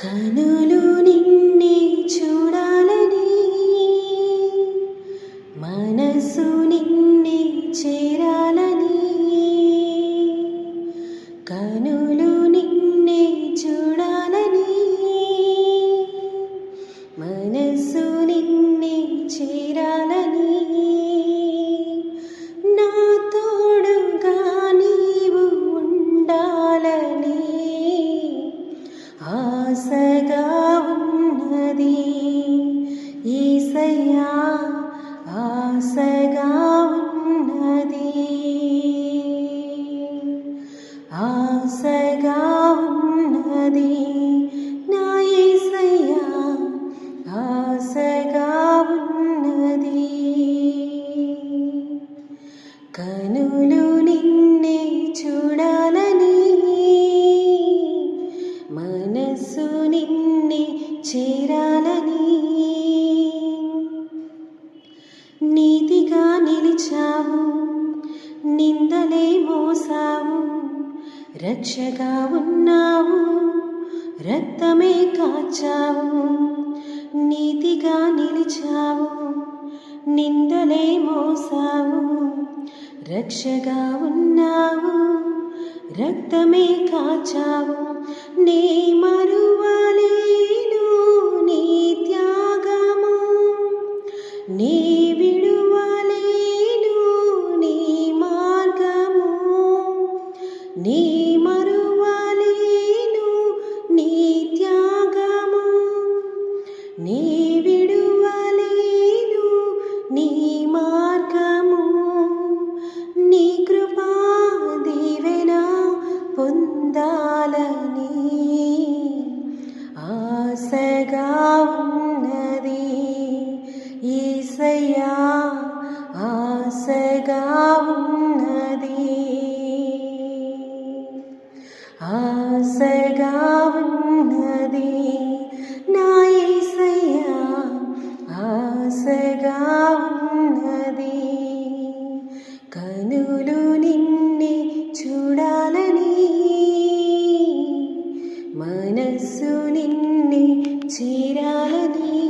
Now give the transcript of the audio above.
కనులు నిన్నే చూడాలని ఆశగా ఉన్నది. ఈసయ్యా ఆశగా ఉన్నది. ఆశగా ఉన్నది. నా ఈసయ్యా ఆశగా ఉన్నది. కనులు నిన్నే చూడాలని రక్షగా ఉన్నావు రక్తమే కాచావు నీతిగా నిలిచావు నిందలే మోసావు. రక్షగా ఉన్నావు రక్తమే కాచావు నీ మరువలే నీ మరువలేను నీ త్యాగము. నీ విడువలేను నీ మార్గము. నీ కృపా దీవెన పొందాలని ఆశగా ఉన్నది. ఈసయ్యా ఆశగా ఉన్నది. നൽകാവുന്നതേ. കനുലു നിന്നെ ചൂടാലനീ മനസ്സു നിന്നെ ചേരാലനീ